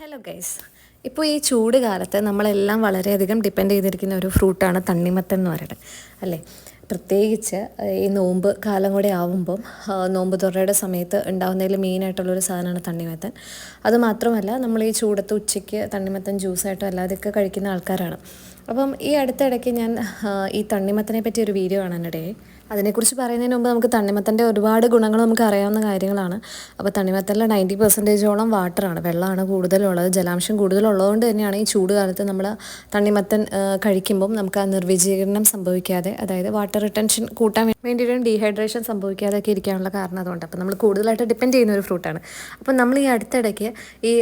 Hello guys ഇപ്പോൾ ഈ ചൂട് കാലത്ത് നമ്മളെല്ലാം വളരെയധികം ഡിപ്പെൻഡ് ചെയ്തിരിക്കുന്ന ഒരു ഫ്രൂട്ടാണ് തണ്ണിമത്തൻ എന്ന് പറയുന്നത്. അല്ലേ? പ്രത്യേകിച്ച് ഈ നോമ്പ് കാലം കൂടെ ആവുമ്പം നോമ്പ് തുറയുടെ സമയത്ത് ഉണ്ടാകുന്നതിൽ മെയിനായിട്ടുള്ളൊരു സാധനമാണ് തണ്ണിമത്തൻ. അതുമാത്രമല്ല നമ്മൾ ഈ ചൂടത്ത് ഉച്ചയ്ക്ക് തണ്ണിമത്തൻ ജ്യൂസായിട്ടും അല്ലാതെയൊക്കെ കഴിക്കുന്ന ആൾക്കാരാണ്. അപ്പം ഈ അടുത്തിടയ്ക്ക് ഞാൻ ഈ തണ്ണിമത്തനെ പറ്റി ഒരു വീഡിയോ കാണാനിടയായി. അതിനെക്കുറിച്ച് പറയുന്നതിന് മുമ്പ് നമുക്ക് തണ്ണിമത്തന്റെ ഒരുപാട് ഗുണങ്ങൾ നമുക്ക് അറിയാവുന്ന കാര്യങ്ങളാണ്. അപ്പോൾ തണ്ണിമത്തലിൽ നയന്റി പെർസെന്റേജോളം വാട്ടറാണ് വെള്ളമാണ് കൂടുതലുള്ളത്. ജലാംശം കൂടുതലുള്ളതുകൊണ്ട് തന്നെയാണ് ഈ ചൂട് കാലത്ത് നമ്മൾ തണ്ണിമത്തൻ കഴിക്കുമ്പം നമുക്ക് ആ നിർവിജീകരണം സംഭവിക്കാതെ അതായത് വാട്ടർ റിട്ടൻഷൻ കൂട്ടാൻ വേണ്ടിയിട്ടും ഡീഹൈഡ്രേഷൻ സംഭവിക്കാതെ ഒക്കെ ഇരിക്കാനുള്ള കാരണം അതുകൊണ്ട്. അപ്പോൾ നമ്മൾ കൂടുതലായിട്ട് ഡിപ്പെൻഡ് ചെയ്യുന്ന ഒരു ഫ്രൂട്ടാണ് അപ്പോൾ നമ്മൾ ഈ അടുത്തിടയ്ക്ക് ഈ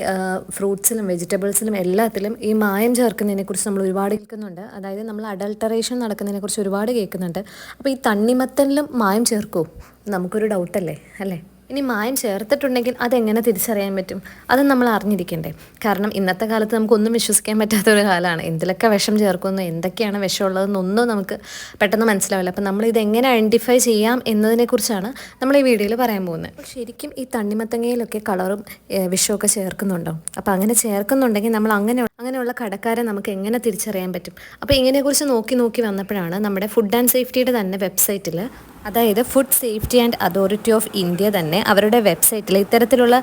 ഫ്രൂട്ട്സിലും വെജിറ്റബിൾസിലും എല്ലാത്തിലും ഈ മായം ചേർക്കുന്നതിനെക്കുറിച്ച് നമ്മൾ ഒരുപാട് കേൾക്കുന്നുണ്ട്. അതായത് നമ്മൾ അഡൾട്ടറേഷൻ നടക്കുന്നതിനെക്കുറിച്ച് ഒരുപാട് കേൾക്കുന്നുണ്ട്. അപ്പോൾ ഈ തണ്ണിമത്തനിലും മായം ചേർക്കൂ. നമുക്കൊരു ഡൗട്ടല്ലേ അല്ലേ? ഇനി മായം ചേർത്തിട്ടുണ്ടെങ്കിൽ അതെങ്ങനെ തിരിച്ചറിയാൻ പറ്റും? അത് നമ്മൾ അറിഞ്ഞിരിക്കണ്ടേ. കാരണം ഇന്നത്തെ കാലത്ത് നമുക്കൊന്നും വിശ്വസിക്കാൻ പറ്റാത്ത ഒരു കാലമാണ്. എന്തിലൊക്കെ വിഷം ചേർക്കുന്നു എന്തൊക്കെയാണ് വിഷമുള്ളതെന്നൊന്നും നമുക്ക് പെട്ടെന്ന് മനസ്സിലാവില്ല. അപ്പം നമ്മൾ ഇതെങ്ങനെ ഐഡന്റിഫൈ ചെയ്യാം എന്നതിനെക്കുറിച്ചാണ് നമ്മൾ ഈ വീഡിയോയിൽ പറയാൻ പോകുന്നത്. ശരിക്കും ഈ തണ്ണിമത്തങ്ങയിലൊക്കെ കളറും വിഷമൊക്കെ ചേർക്കുന്നുണ്ടോ? അപ്പോൾ അങ്ങനെ ചേർക്കുന്നുണ്ടെങ്കിൽ നമ്മൾ അങ്ങനെ അങ്ങനെയുള്ള കടക്കാരെ നമുക്ക് എങ്ങനെ തിരിച്ചറിയാൻ പറ്റും? അപ്പോൾ ഇങ്ങനെക്കുറിച്ച് നോക്കി നോക്കി വന്നപ്പോഴാണ് നമ്മുടെ ഫുഡ് ആൻഡ് സേഫ്റ്റിയുടെ തന്നെ വെബ്സൈറ്റിൽ അതായത് food safety and authority of India തന്നെ അവരുടെ വെബ്സൈറ്റിൽ ഇത്തരത്തിലുള്ള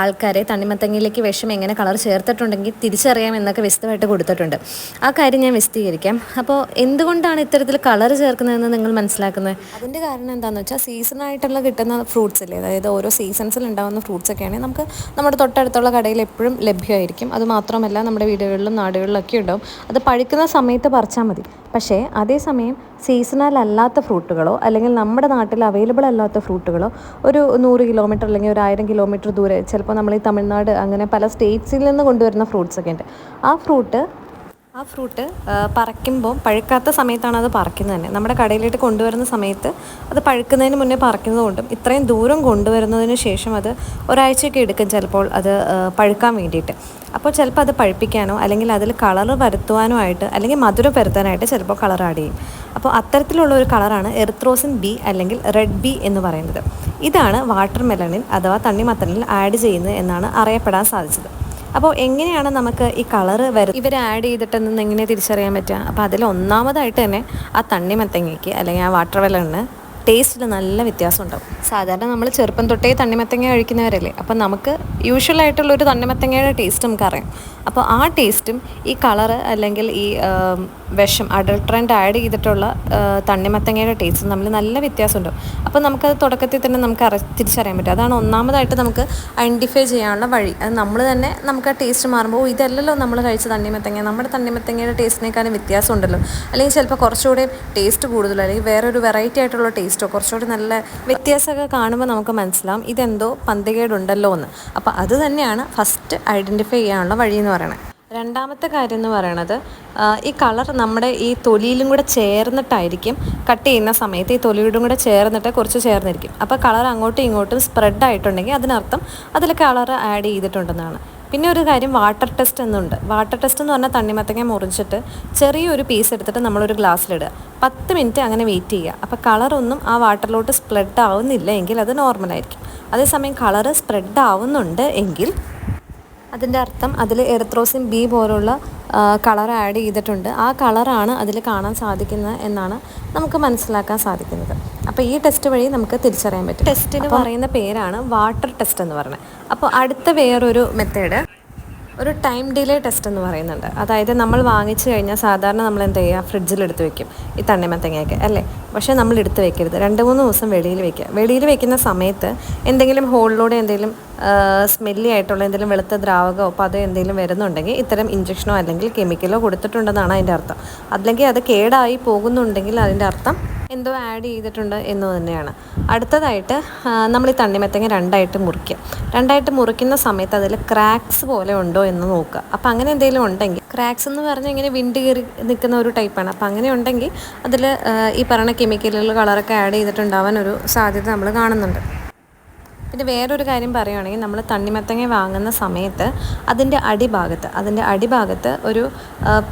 ആൾക്കാരെ തണ്ണിമത്തങ്ങയിലേക്ക് വിഷം എങ്ങനെ കളർ ചേർത്തിട്ടുണ്ടെങ്കിൽ തിരിച്ചറിയാം എന്നൊക്കെ വിശദമായിട്ട് കൊടുത്തിട്ടുണ്ട്. ആ കാര്യം ഞാൻ വിശദീകരിക്കാം. അപ്പോൾ എന്തുകൊണ്ടാണ് ഇത്തരത്തിൽ കളർ ചേർക്കുന്നതെന്ന് നിങ്ങൾ മനസ്സിലാക്കുന്നത്? അതിന്റെ കാരണം എന്താണെന്ന് വെച്ചാൽ സീസണായിട്ടുള്ള കിട്ടുന്ന ഫ്രൂട്ട്സ് അല്ലേ അതായത് ഓരോ സീസൺസിൽ ഉണ്ടാകുന്ന ഫ്രൂട്ട്സ് ഒക്കെ ആണെങ്കിൽ നമുക്ക് നമ്മുടെ തൊട്ടടുത്തുള്ള കടയിൽ എപ്പോഴും ലഭ്യമായിരിക്കും. അത് മാത്രമല്ല നമ്മുടെ വീടുകളിലും നാടുകളിലൊക്കെ ഉണ്ടാവും. അത് പഴുക്കുന്ന സമയത്ത് പറിച്ചാൽ മതി. പക്ഷേ അതേസമയം സീസണൽ അല്ലാത്ത ഫ്രൂട്ടുകളോ അല്ലെങ്കിൽ നമ്മുടെ നാട്ടിൽ അവൈലബിൾ അല്ലാത്ത ഫ്രൂട്ടുകളോ ഒരു നൂറ് കിലോമീറ്റർ അല്ലെങ്കിൽ ഒരു ആയിരം കിലോമീറ്റർ ദൂരെ ചിലപ്പോൾ നമ്മൾ ഈ തമിഴ്നാട് അങ്ങനെ പല സ്റ്റേറ്റ്സിൽ നിന്ന് കൊണ്ടുവരുന്ന ഫ്രൂട്ട്സൊക്കെ ഉണ്ട്. ആ ഫ്രൂട്ട് ആ ഫ്രൂട്ട് പറിക്കുമ്പോൾ പഴുക്കാത്ത സമയത്താണ് അത് പറിക്കുന്നത് തന്നെ. നമ്മുടെ കടയിലോട്ട് കൊണ്ടുവരുന്ന സമയത്ത് അത് പഴുക്കുന്നതിന് മുന്നേ പറിക്കുന്നതുകൊണ്ടും ഇത്രയും ദൂരം കൊണ്ടുവരുന്നതിന് ശേഷം അത് ഒരാഴ്ചയൊക്കെ എടുക്കും ചിലപ്പോൾ അത് പഴുക്കാൻ വേണ്ടിയിട്ട്. അപ്പോൾ ചിലപ്പോൾ അത് പഴുപ്പിക്കാനോ അല്ലെങ്കിൽ അതിൽ കളർ വരുത്തുവാനോ ആയിട്ട് അല്ലെങ്കിൽ മധുരം വരുത്താനായിട്ട് ചിലപ്പോൾ കളർ ആഡ് ചെയ്യും. അപ്പോൾ അത്തരത്തിലുള്ള ഒരു കളറാണ് എർത്രോസിൻ ബി അല്ലെങ്കിൽ റെഡ് ബി എന്ന് പറയുന്നത്. ഇതാണ് വാട്ടർ മെലണിൽ അഥവാ തണ്ണിമത്തനിൽ ആഡ് ചെയ്യുന്നത് എന്നാണ് അറിയപ്പെടാൻ സാധിച്ചത്. അപ്പോൾ എങ്ങനെയാണ് നമുക്ക് ഈ കളറ് വരും ഇവർ ആഡ് ചെയ്തിട്ടെന്ന് എങ്ങനെ തിരിച്ചറിയാൻ പറ്റുക? അപ്പോൾ അതിൽ ഒന്നാമതായിട്ട് തന്നെ ആ തണ്ണിമത്തങ്ങയ്ക്ക് അല്ലെങ്കിൽ ആ വാട്ടർ വെള്ളണ് ടേസ്റ്റിൽ നല്ല വ്യത്യാസം ഉണ്ടാവും സാധാരണ നമ്മൾ ചെറുപ്പം തൊട്ടേ തണ്ണിമത്തങ്ങ കഴിക്കുന്നവരല്ലേ അപ്പം നമുക്ക് യൂഷ്വൽ ആയിട്ടുള്ള ഒരു തണ്ണിമത്തങ്ങയുടെ ടേസ്റ്റ് നമുക്കറിയാം. അപ്പോൾ ആ ടേസ്റ്റും ഈ കളറ് അല്ലെങ്കിൽ ഈ വിഷം അഡൾട്രന്റ് ആഡ് ചെയ്തിട്ടുള്ള തണ്ണിമത്തങ്ങയുടെ ടേസ്റ്റും തമ്മിൽ നല്ല വ്യത്യാസമുണ്ടാവും. അപ്പോൾ നമുക്കത് തുടക്കത്തിൽ തന്നെ നമുക്ക് അറി തിരിച്ചറിയാൻ പറ്റും. അതാണ് ഒന്നാമതായിട്ട് നമുക്ക് ഐഡന്റിഫൈ ചെയ്യാനുള്ള വഴി. അത് നമ്മൾ തന്നെ നമുക്ക് ആ ടേസ്റ്റ് മാറുമ്പോൾ "ഓ, ഇതല്ലല്ലോ നമ്മൾ കഴിച്ച തണ്ണിമത്തങ്ങ. നമ്മുടെ തണ്ണിമത്തങ്ങയുടെ ടേസ്റ്റിനേക്കാളും വ്യത്യാസം ഉണ്ടല്ലോ അല്ലെങ്കിൽ ചിലപ്പോൾ കുറച്ചുകൂടെ ടേസ്റ്റ് കൂടുതലോ അല്ലെങ്കിൽ വേറൊരു വെറൈറ്റി ആയിട്ടുള്ള ടേസ്റ്റോ കുറച്ചുകൂടി നല്ല വ്യത്യാസമൊക്കെ കാണുമ്പോൾ നമുക്ക് മനസ്സിലാവും ഇതെന്തോ പന്തികേടുണ്ടല്ലോ എന്ന് അപ്പോൾ അത് തന്നെയാണ് ഫസ്റ്റ് ഐഡന്റിഫൈ ചെയ്യാനുള്ള വഴി എന്ന് പറയുന്നത് രണ്ടാമത്തെ കാര്യം എന്ന് പറയണത് ഈ കളർ നമ്മുടെ ഈ തൊലിയിലും കൂടെ ചേർന്നിട്ടായിരിക്കും കട്ട് ചെയ്യുന്ന സമയത്ത് ഈ തൊലിയോടും കൂടെ ചേർന്നിട്ട് കുറച്ച് ചേർന്നിരിക്കും. അപ്പോൾ കളർ അങ്ങോട്ടും ഇങ്ങോട്ടും സ്പ്രെഡ് ആയിട്ടുണ്ടെങ്കിൽ അതിനർത്ഥം അതിൽ കളർ ആഡ് ചെയ്തിട്ടുണ്ടെന്നാണ്. പിന്നെ ഒരു കാര്യം വാട്ടർ ടെസ്റ്റ് എന്നുണ്ട്. വാട്ടർ ടെസ്റ്റ് എന്ന് പറഞ്ഞാൽ തണ്ണിമത്തങ്ങ മുറിച്ചിട്ട് ചെറിയൊരു പീസ് എടുത്തിട്ട് നമ്മളൊരു ഗ്ലാസ്സിലിടുക. പത്ത് മിനിറ്റ് അങ്ങനെ വെയിറ്റ് ചെയ്യുക. അപ്പോൾ കളറൊന്നും ആ വാട്ടറിലോട്ട് സ്പ്രെഡ് ആവുന്നില്ല എങ്കിൽ അത് നോർമലായിരിക്കും അതേസമയം കളറ് സ്പ്രെഡ് ആവുന്നുണ്ട് എങ്കിൽ അതിന്റെ അർത്ഥം അതിൽ എറിത്രോസിൻ ബി പോലുള്ള കളർ ആഡ് ചെയ്തിട്ടുണ്ട്. ആ കളറാണ് അതിൽ കാണാൻ സാധിക്കുന്നത് എന്നാണ് നമുക്ക് മനസ്സിലാക്കാൻ സാധിക്കുന്നത്. അപ്പോൾ ഈ ടെസ്റ്റ് വഴി നമുക്ക് തിരിച്ചറിയാൻ പറ്റും. ടെസ്റ്റിന് പറയുന്ന പേരാണ് വാട്ടർ ടെസ്റ്റ് എന്ന് പറയുന്നത് അപ്പോൾ അടുത്ത വേറൊരു മെത്തേഡ് ഒരു ടൈം ഡിലേ ടെസ്റ്റ് എന്ന് പറയുന്നുണ്ട്. അതായത് നമ്മൾ വാങ്ങിച്ചു കഴിഞ്ഞാൽ സാധാരണ നമ്മൾ എന്ത് ചെയ്യുക? ഫ്രിഡ്ജിൽ എടുത്ത് വെക്കും. ഈ തണ്ണിമത്തങ്ങയൊക്കെ അല്ലേ? പക്ഷേ നമ്മൾ എടുത്ത് വെക്കരുത്. രണ്ട് മൂന്ന് ദിവസം വെളിയിൽ വെക്കുക. വെളിയിൽ വെക്കുന്ന സമയത്ത് എന്തെങ്കിലും ഹോളിലൂടെ എന്തെങ്കിലും സ്മെല്ലി ആയിട്ടുള്ള എന്തെങ്കിലും വെളുത്ത ദ്രാവകമോ അപ്പോൾ അത് എന്തെങ്കിലും വരുന്നുണ്ടെങ്കിൽ ഇത്തരം ഇഞ്ചക്ഷനോ അല്ലെങ്കിൽ കെമിക്കലോ കൊടുത്തിട്ടുണ്ടെന്നാണ് അതിന്റെ അർത്ഥം. അല്ലെങ്കിൽ അത് കേടായി പോകുന്നുണ്ടെങ്കിൽ അതിന്റെ അർത്ഥം എന്തോ ആഡ് ചെയ്തിട്ടുണ്ട് എന്ന് തന്നെയാണ്. അടുത്തതായിട്ട് നമ്മൾ ഈ തണ്ണിമത്തങ്ങ രണ്ടായിട്ട് മുറിക്കുക. രണ്ടായിട്ട് മുറിക്കുന്ന സമയത്ത് അതിൽ ക്രാക്സ് പോലെ ഉണ്ടോ എന്ന് നോക്കുക. അപ്പോൾ അങ്ങനെ എന്തെങ്കിലും ഉണ്ടെങ്കിൽ ക്രാക്സ് എന്ന് പറഞ്ഞാൽ ഇങ്ങനെ വിണ്ട് കയറി നിൽക്കുന്ന ഒരു ടൈപ്പാണ് അപ്പോൾ അങ്ങനെ ഉണ്ടെങ്കിൽ അതിൽ ഈ പറയുന്ന കെമിക്കലുകൾ കളറൊക്കെ ആഡ് ചെയ്തിട്ടുണ്ടാവാൻ ഒരു സാധ്യത നമ്മൾ കാണുന്നുണ്ട്. പിന്നെ വേറൊരു കാര്യം പറയുകയാണെങ്കിൽ നമ്മൾ തണ്ണിമത്തങ്ങ വാങ്ങുന്ന സമയത്ത് അതിന്റെ അടിഭാഗത്ത് അതിന്റെ അടിഭാഗത്ത് ഒരു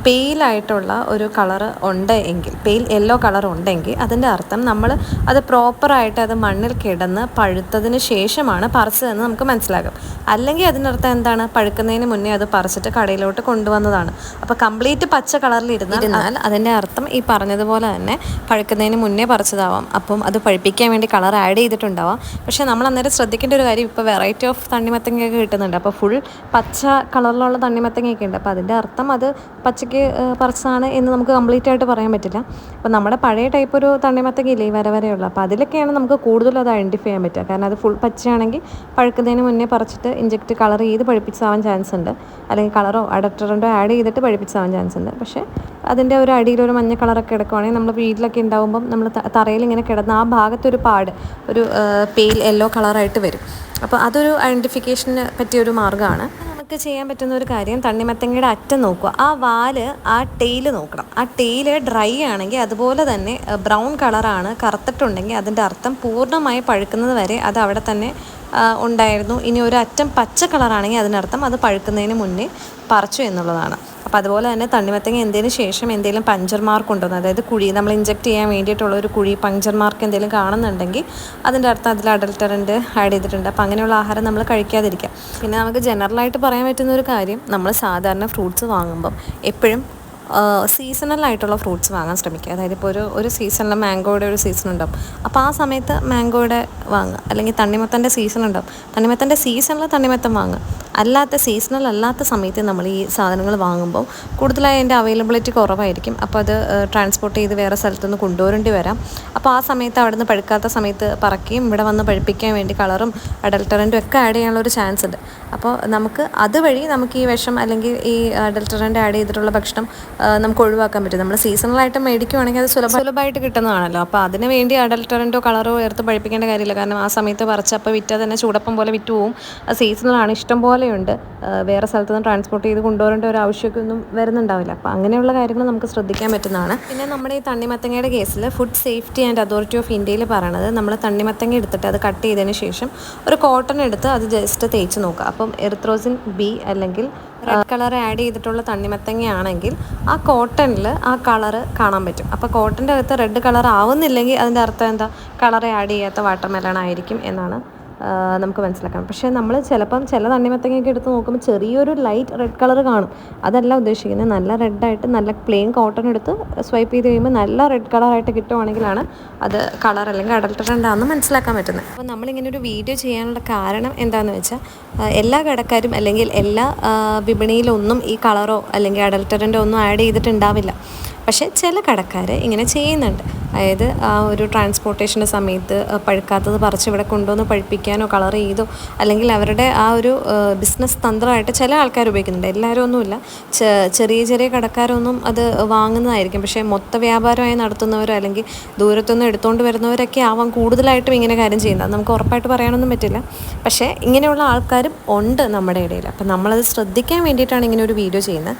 പെയിലായിട്ടുള്ള ഒരു കളർ ഉണ്ട് എങ്കിൽ പെയിൽ യെല്ലോ കളർ ഉണ്ടെങ്കിൽ അതിന്റെ അർത്ഥം നമ്മൾ അത് പ്രോപ്പറായിട്ട് അത് മണ്ണിൽ കിടന്ന് പഴുത്തതിന് ശേഷമാണ് പറിച്ചതെന്ന് നമുക്ക് മനസ്സിലാകും അല്ലെങ്കിൽ അതിനർത്ഥം എന്താണ്? പഴുക്കുന്നതിന് മുന്നേ അത് പറിച്ചിട്ട് കടയിലോട്ട് കൊണ്ടുവന്നതാണ്. അപ്പോൾ കംപ്ലീറ്റ് പച്ച കളറിൽ ഇരുന്നാൽ അതിന്റെ അർത്ഥം ഈ പറഞ്ഞതുപോലെ തന്നെ പഴുക്കുന്നതിന് മുന്നേ പറിച്ചതാവാം. അപ്പം അത് പഴുപ്പിക്കാൻ വേണ്ടി കളർ ആഡ് ചെയ്തിട്ടുണ്ടാവാം. പക്ഷേ നമ്മൾ അന്നേരം ശ്രദ്ധിക്കേണ്ട ഒരു കാര്യം ഇപ്പോൾ വെറൈറ്റി ഓഫ് തണ്ണിമത്തങ്ങയൊക്കെ കിട്ടുന്നുണ്ട്. അപ്പോൾ ഫുൾ പച്ച കളറിലുള്ള തണ്ണിമത്തങ്ങയൊക്കെ ഉണ്ട്. അപ്പോൾ അതിന്റെ അർത്ഥം അത് പച്ചയ്ക്ക് പറിച്ചതാണ് എന്ന് നമുക്ക് കംപ്ലീറ്റ് ആയിട്ട് പറയാൻ പറ്റില്ല. അപ്പോൾ നമ്മുടെ പഴയ ടൈപ്പ് ഒരു തണ്ണിമത്തങ്ങ ഇല്ലേ വര വരെയുള്ള? അപ്പോൾ അതിലൊക്കെയാണ് നമുക്ക് കൂടുതൽ അത് ഐഡന്റിഫൈ ചെയ്യാൻ പറ്റുക. കാരണം അത് ഫുൾ പച്ചയാണെങ്കിൽ പഴുക്കുന്നതിന് മുന്നേ പറിച്ചിട്ട് ഇഞ്ചക്റ്റ് കളർ ചെയ്ത് പഴുപ്പിച്ചാവാൻ ചാൻസ് ഉണ്ട്. അല്ലെങ്കിൽ കളറോ അഡപ്റ്ററന്റോ ആഡ് ചെയ്തിട്ട് പഴുപ്പിച്ചാവാൻ ചാൻസ് ഉണ്ട്. പക്ഷേ അതിന്റെ ഒരു അടിയിൽ ഒരു മഞ്ഞ കളറൊക്കെ കിടക്കുവാണെങ്കിൽ നമ്മൾ വീട്ടിലൊക്കെ ഉണ്ടാകുമ്പം നമ്മൾ തറയിൽ ഇങ്ങനെ കിടന്ന് ആ ഭാഗത്തൊരു പാട് ഒരു പെയിൽ യെല്ലോ കളറായിട്ട് വരും. അപ്പോൾ അതൊരു ഐഡന്റിഫിക്കേഷന് പറ്റിയൊരു മാർഗമാണ് നമുക്ക് ചെയ്യാൻ പറ്റുന്ന ഒരു കാര്യം തണ്ണിമത്തങ്ങയുടെ അറ്റം നോക്കുക. ആ വാൽ ആ ടെയിൽ നോക്കണം. ആ ടെയിൽ ഡ്രൈ ആണെങ്കിൽ അതുപോലെ തന്നെ ബ്രൗൺ കളറാണ് കറുത്തിട്ടുണ്ടെങ്കിൽ അതിന്റെ അർത്ഥം പൂർണമായി പഴുക്കുന്നത് വരെ അത് അവിടെ തന്നെ ഉണ്ടായിരുന്നു. ഇനി ഒരു അറ്റം പച്ച കളറാണെങ്കിൽ അതിനർത്ഥം അത് പഴുക്കുന്നതിന് മുന്നേ പറിച്ചു എന്നുള്ളതാണ്. അപ്പോൾ അതുപോലെ തന്നെ തണ്ണിമത്തങ്ങ എന്തെങ്കിലും ശേഷം എന്തെങ്കിലും പഞ്ചർ മാർക്ക് ഉണ്ടോ അതായത് കുഴി നമ്മൾ ഇഞ്ചെക്ട് ചെയ്യാൻ വേണ്ടിയിട്ടുള്ള ഒരു കുഴി പഞ്ചർ മാർക്ക് എന്തെങ്കിലും കാണുന്നുണ്ടെങ്കിൽ അതിന്റെ അർത്ഥം അതിൽ അഡൽട്ടറന്റ് ആഡ് ചെയ്തിട്ടുണ്ട്. അപ്പോൾ അങ്ങനെയുള്ള ആഹാരം നമ്മൾ കഴിക്കാതിരിക്കുക. പിന്നെ നമുക്ക് ജനറലായിട്ട് പറയാൻ പറ്റുന്ന ഒരു കാര്യം നമ്മൾ സാധാരണ ഫ്രൂട്ട്സ് വാങ്ങുമ്പം എപ്പോഴും സീസണൽ ആയിട്ടുള്ള ഫ്രൂട്ട്സ് വാങ്ങാൻ ശ്രമിക്കുക. അതായത് ഇപ്പോൾ ഒരു ഒരു സീസണിൽ മാംഗോയുടെ ഒരു സീസൺ ഉണ്ടാവും. അപ്പോൾ ആ സമയത്ത് മാംഗോയുടെ വാങ്ങുക. അല്ലെങ്കിൽ തണ്ണിമത്തന്റെ സീസൺ ഉണ്ടാവും. തണ്ണിമത്തന്റെ സീസണിൽ തണ്ണിമത്തം വാങ്ങുക. അല്ലാത്ത സീസണൽ അല്ലാത്ത സമയത്ത് നമ്മൾ ഈ സാധനങ്ങൾ വാങ്ങുമ്പോൾ കൂടുതലായി അതിന്റെ അവൈലബിലിറ്റി കുറവായിരിക്കും. അപ്പോൾ അത് ട്രാൻസ്പോർട്ട് ചെയ്ത് വേറെ സ്ഥലത്തുനിന്ന് കൊണ്ടുവരേണ്ടി വരാം. അപ്പോൾ ആ സമയത്ത് അവിടെ നിന്ന് പഴുക്കാത്ത സമയത്ത് പറക്കുകയും ഇവിടെ വന്ന് പഴുപ്പിക്കാൻ വേണ്ടി കളറും അഡൽട്ടറന്റും ഒക്കെ ആഡ് ചെയ്യാനുള്ള ഒരു ചാൻസ് ഉണ്ട്. അപ്പോൾ നമുക്ക് അതുവഴി നമുക്ക് ഈ വിഷം അല്ലെങ്കിൽ ഈ അഡൽട്ടറന്റ് ആഡ് ചെയ്തിട്ടുള്ള ഭക്ഷണം നമുക്ക് ഒഴിവാക്കാൻ പറ്റും. നമ്മൾ സീസണലായിട്ട് മേടിക്കുവാണെങ്കിൽ അത് സുലഭ സുലഭമായിട്ട് കിട്ടുന്നതാണല്ലോ. അപ്പോൾ അതിന് വേണ്ടി അഡൽട്ടറന്റോ കളറോ ചേർത്ത് പഴിപ്പിക്കേണ്ട കാര്യമില്ല. കാരണം ആ സമയത്ത് പറിച്ചപ്പോൾ വിറ്റാൽ തന്നെ ചൂടപ്പം പോലെ വിറ്റ് പോവും. ആ സീസണലാണ് ഇഷ്ടം പോലെയുണ്ട് വേറെ സ്ഥലത്ത് നിന്ന് ട്രാൻസ്പോർട്ട് ചെയ്ത് കൊണ്ടുവരേണ്ട ഒരു ആവശ്യമൊക്കെ ഒന്നും വരുന്നുണ്ടാവില്ല. അപ്പോൾ അങ്ങനെയുള്ള കാര്യങ്ങൾ നമുക്ക് ശ്രദ്ധിക്കാൻ പറ്റുന്നതാണ്. പിന്നെ നമ്മുടെ ഈ തണ്ണിമത്തങ്ങയുടെ കേസിൽ food safety and authority of ഇന്ത്യയിൽ പറയണത് നമ്മൾ തണ്ണിമത്തങ്ങ എടുത്തിട്ട് അത് കട്ട് ചെയ്തതിന് ശേഷം ഒരു കോട്ടൺ എടുത്ത് അത് ജസ്റ്റ് തേച്ച് നോക്കുക. അപ്പം എറിത്രോസിൻ ബി അല്ലെങ്കിൽ റെഡ് കളർ ആഡ് ചെയ്തിട്ടുള്ള തണ്ണിമത്തങ്ങയാണെങ്കിൽ ആ കോട്ടണിൽ ആ കളർ കാണാൻ പറ്റും. അപ്പോൾ കോട്ടന്റെ അകത്ത് റെഡ് കളർ ആവുന്നില്ലെങ്കിൽ അതിന്റെ അർത്ഥം എന്താ? കളർ ആഡ് ചെയ്യാത്ത വാട്ടർമെലൺ ആയിരിക്കും എന്നാണ് നമുക്ക് മനസ്സിലാക്കാം. പക്ഷേ നമ്മൾ ചിലപ്പം ചില തണ്ണിമത്തങ്ങയൊക്കെ എടുത്ത് നോക്കുമ്പോൾ ചെറിയൊരു ലൈറ്റ് റെഡ് കളർ കാണും. അതല്ല ഉദ്ദേശിക്കുന്നത്. നല്ല റെഡായിട്ട് നല്ല പ്ലെയിൻ കോട്ടൺ എടുത്ത് സ്വൈപ്പ് ചെയ്ത് കഴിയുമ്പോൾ നല്ല റെഡ് കളറായിട്ട് കിട്ടുവാണെങ്കിലാണ് അത് കളർ അല്ലെങ്കിൽ അഡൾട്ടറന്റാണെന്ന് മനസ്സിലാക്കാൻ പറ്റുന്നത്. അപ്പോൾ നമ്മളിങ്ങനെ ഒരു വീഡിയോ ചെയ്യാനുള്ള കാരണം എന്താണെന്ന് വെച്ചാൽ എല്ലാ കടക്കാരും അല്ലെങ്കിൽ എല്ലാ വിപണിയിലൊന്നും ഈ കളറോ അല്ലെങ്കിൽ അഡൾട്ടറന്റോ ഒന്നും ആഡ് ചെയ്തിട്ടുണ്ടാവില്ല. പക്ഷേ ചില കടക്കാർ ഇങ്ങനെ ചെയ്യുന്നുണ്ട്. അതായത് ആ ഒരു ട്രാൻസ്പോർട്ടേഷന്റെ സമയത്ത് പഴുക്കാത്തത് പറിച്ച് ഇവിടെ കൊണ്ടുവന്ന് പഴുപ്പിക്കാനോ കളർ ചെയ്തോ അല്ലെങ്കിൽ അവരുടെ ആ ഒരു ബിസിനസ് തന്ത്രമായിട്ട് ചില ആൾക്കാർ ഉപയോഗിക്കുന്നുണ്ട്. എല്ലാവരും ഒന്നുമില്ല. ചെറിയ ചെറിയ കടക്കാരൊന്നും അത് വാങ്ങുന്നതായിരിക്കും. പക്ഷേ മൊത്ത വ്യാപാരമായി നടത്തുന്നവരോ അല്ലെങ്കിൽ ദൂരത്തുനിന്ന് എടുത്തുകൊണ്ട് വരുന്നവരൊക്കെ ആവാം കൂടുതലായിട്ടും ഇങ്ങനെ കാര്യം ചെയ്യുന്നത്. നമുക്ക് ഉറപ്പായിട്ട് പറയാനൊന്നും പറ്റില്ല. പക്ഷേ ഇങ്ങനെയുള്ള ആൾക്കാരും ഉണ്ട് നമ്മുടെ ഇടയിൽ. അപ്പം നമ്മളത് ശ്രദ്ധിക്കാൻ വേണ്ടിയിട്ടാണ് ഇങ്ങനെ ഒരു വീഡിയോ ചെയ്യുന്നത്.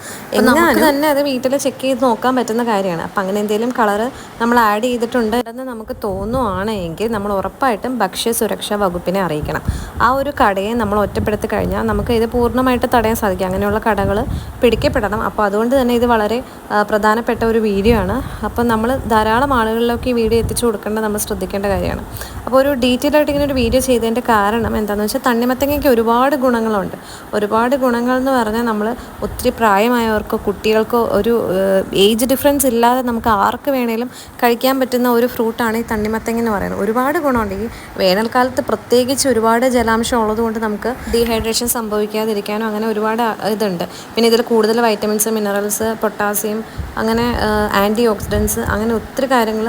നമുക്ക് തന്നെ അത് വീട്ടിൽ ചെക്ക് ചെയ്ത് നോക്കാൻ പറ്റുന്ന കാര്യമാണ്. അപ്പം അങ്ങനെ എന്തെങ്കിലും കളർ നമ്മൾ ആഡ് ചെയ്തിട്ടുണ്ട് എന്ന് നമുക്ക് തോന്നുവാണെങ്കിൽ നമ്മൾ ഉറപ്പായിട്ടും ഭക്ഷ്യ സുരക്ഷാ വകുപ്പിനെ അറിയിക്കണം. ആ ഒരു കടയെ നമ്മൾ ഒറ്റപ്പെടുത്തി കഴിഞ്ഞാൽ നമുക്ക് ഇത് പൂർണമായിട്ട് തടയാൻ സാധിക്കും. അങ്ങനെയുള്ള കടകൾ പിടിക്കപ്പെടണം. അപ്പോൾ അതുകൊണ്ട് തന്നെ ഇത് വളരെ പ്രധാനപ്പെട്ട ഒരു വീഡിയോ ആണ്. അപ്പോൾ നമ്മൾ ധാരാളം ആളുകളിലൊക്കെ ഈ വീഡിയോ എത്തിച്ചു കൊടുക്കേണ്ടത് നമ്മൾ ശ്രദ്ധിക്കേണ്ട കാര്യമാണ്. അപ്പോൾ ഒരു ഡീറ്റെയിൽ ആയിട്ട് ഇങ്ങനെ ഒരു വീഡിയോ ചെയ്തതിന്റെ കാരണം എന്താണെന്ന് വെച്ചാൽ തണ്ണിമത്തങ്ങയ്ക്ക് ഒരുപാട് ഗുണങ്ങളുണ്ട്. ഒരുപാട് ഗുണങ്ങൾ എന്ന് പറഞ്ഞാൽ നമ്മൾ ഒത്തിരി പ്രായമായവർക്കോ കുട്ടികൾക്കോ ഒരു ഏജ് ഡിഫറൻസ് ഇല്ലാതെ നമുക്ക് ആർക്ക് വേണേലും കഴിക്കാൻ പറ്റുന്ന ഒരു ഫ്രൂട്ടാണ് ഈ തണ്ണിമത്തങ്ങ എന്ന് പറയുന്നത്. ഒരുപാട് ഗുണമുണ്ട്. ഈ വേനൽക്കാലത്ത് പ്രത്യേകിച്ച് ഒരുപാട് ജലാംശം ഉള്ളതുകൊണ്ട് നമുക്ക് ഡീഹൈഡ്രേഷൻ സംഭവിക്കാതിരിക്കാനും അങ്ങനെ ഒരുപാട് ഇതുണ്ട്. പിന്നെ ഇതിൽ കൂടുതൽ വൈറ്റമിൻസ് മിനറൽസ് പൊട്ടാസ്യം അങ്ങനെ ആന്റി ഓക്സിഡൻസ് അങ്ങനെ ഒത്തിരി കാര്യങ്ങൾ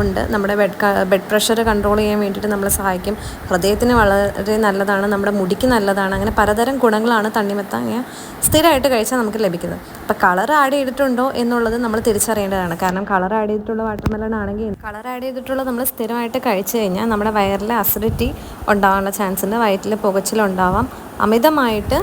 ഉണ്ട്. നമ്മുടെ ബെഡ് ബെഡ് പ്രഷർ കൺട്രോൾ ചെയ്യാൻ വേണ്ടിയിട്ട് നമ്മളെ സഹായിക്കും. ഹൃദയത്തിന് വളരെ നല്ലതാണ് നമ്മുടെ മുടിക്ക് നല്ലതാണ്. അങ്ങനെ പലതരം ഗുണങ്ങളാണ് തണ്ണിമത്തങ്ങ സ്ഥിരമായിട്ട് കഴിച്ചാൽ നമുക്ക് ലഭിക്കുന്നത്. അപ്പോൾ കളർ ആഡ് ചെയ്തിട്ടുണ്ടോ എന്നുള്ളത് നമ്മൾ തിരിച്ചറിയേണ്ടതാണ്. കാരണം കളർ ആഡ് ചെയ്തിട്ടുള്ള വാട്ടർമെലൺ ആണെങ്കിൽ കളർ ആഡ് ചെയ്തിട്ടുള്ള നമ്മൾ സ്ഥിരമായിട്ട് കഴിച്ചു കഴിഞ്ഞാൽ നമ്മുടെ വയറിൽ അസിഡിറ്റി ഉണ്ടാകാനുള്ള ചാൻസ് ഉണ്ട്. വയറ്റിൽ പുകച്ചിലുണ്ടാവാം അമിതമായിട്ട്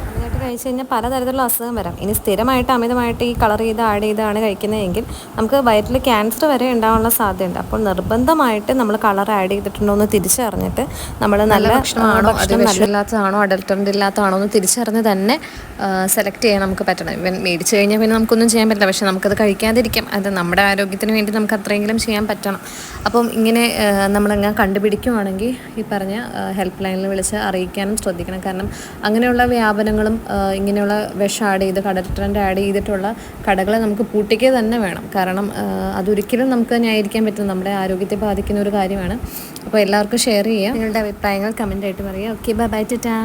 കഴിച്ചു കഴിഞ്ഞാൽ പലതരത്തിലുള്ള അസുഖം വരാം. ഇനി സ്ഥിരമായിട്ട് അമിതമായിട്ട് ഈ കളർ ചെയ്ത് ആഡ് ചെയ്താണ് കഴിക്കുന്നതെങ്കിൽ നമുക്ക് വയറ്റിൽ ക്യാൻസർ വരെ ഉണ്ടാവാനുള്ള സാധ്യതയുണ്ട്. അപ്പോൾ നിർബന്ധമായിട്ട് നമ്മൾ കളർ ആഡ് ചെയ്തിട്ടുണ്ടോ എന്ന് തിരിച്ചറിഞ്ഞിട്ട് നമ്മൾ നല്ല ഭക്ഷണമാണോ? വിഷമില്ലാത്തതാണോ? അഡൽട്ടറന്റ് ഇല്ലാത്തതാണോ എന്ന് തിരിച്ചറിഞ്ഞ് തന്നെ സെലക്ട് ചെയ്യാൻ നമുക്ക് പറ്റണം. ഇവൻ മേടിച്ച് കഴിഞ്ഞാൽ പിന്നെ നമുക്കൊന്നും ചെയ്യാൻ പറ്റില്ല. പക്ഷേ നമുക്കത് കഴിക്കാതിരിക്കാം. അത് നമ്മുടെ ആരോഗ്യത്തിന് വേണ്ടി നമുക്ക് അത്രയെങ്കിലും ചെയ്യാൻ പറ്റണം. അപ്പം ഇങ്ങനെ നമ്മളെങ്ങനെ കണ്ടുപിടിക്കുവാണെങ്കിൽ ഈ പറഞ്ഞ ഹെൽപ്പ് ലൈനിൽ വിളിച്ച് അറിയിക്കാനും ശ്രദ്ധിക്കണം. കാരണം അങ്ങനെയുള്ള വ്യാപനങ്ങളും ഇങ്ങനെയുള്ള വിഷം ആഡ് ചെയ്ത് കടൽട്രൻഡ് ആഡ് ചെയ്തിട്ടുള്ള കടകളെ നമുക്ക് പൂട്ടിക്കുക തന്നെ വേണം. കാരണം അതൊരിക്കലും നമുക്ക് ന്യായീകരിക്കാൻ പറ്റും നമ്മുടെ ആരോഗ്യത്തെ ബാധിക്കുന്ന ഒരു കാര്യമാണ്. അപ്പോൾ എല്ലാവർക്കും ഷെയർ ചെയ്യാം. നിങ്ങളുടെ അഭിപ്രായങ്ങൾ കമന്റായിട്ട് പറയുക. ഓക്കെ ബൈ ബൈ ടാ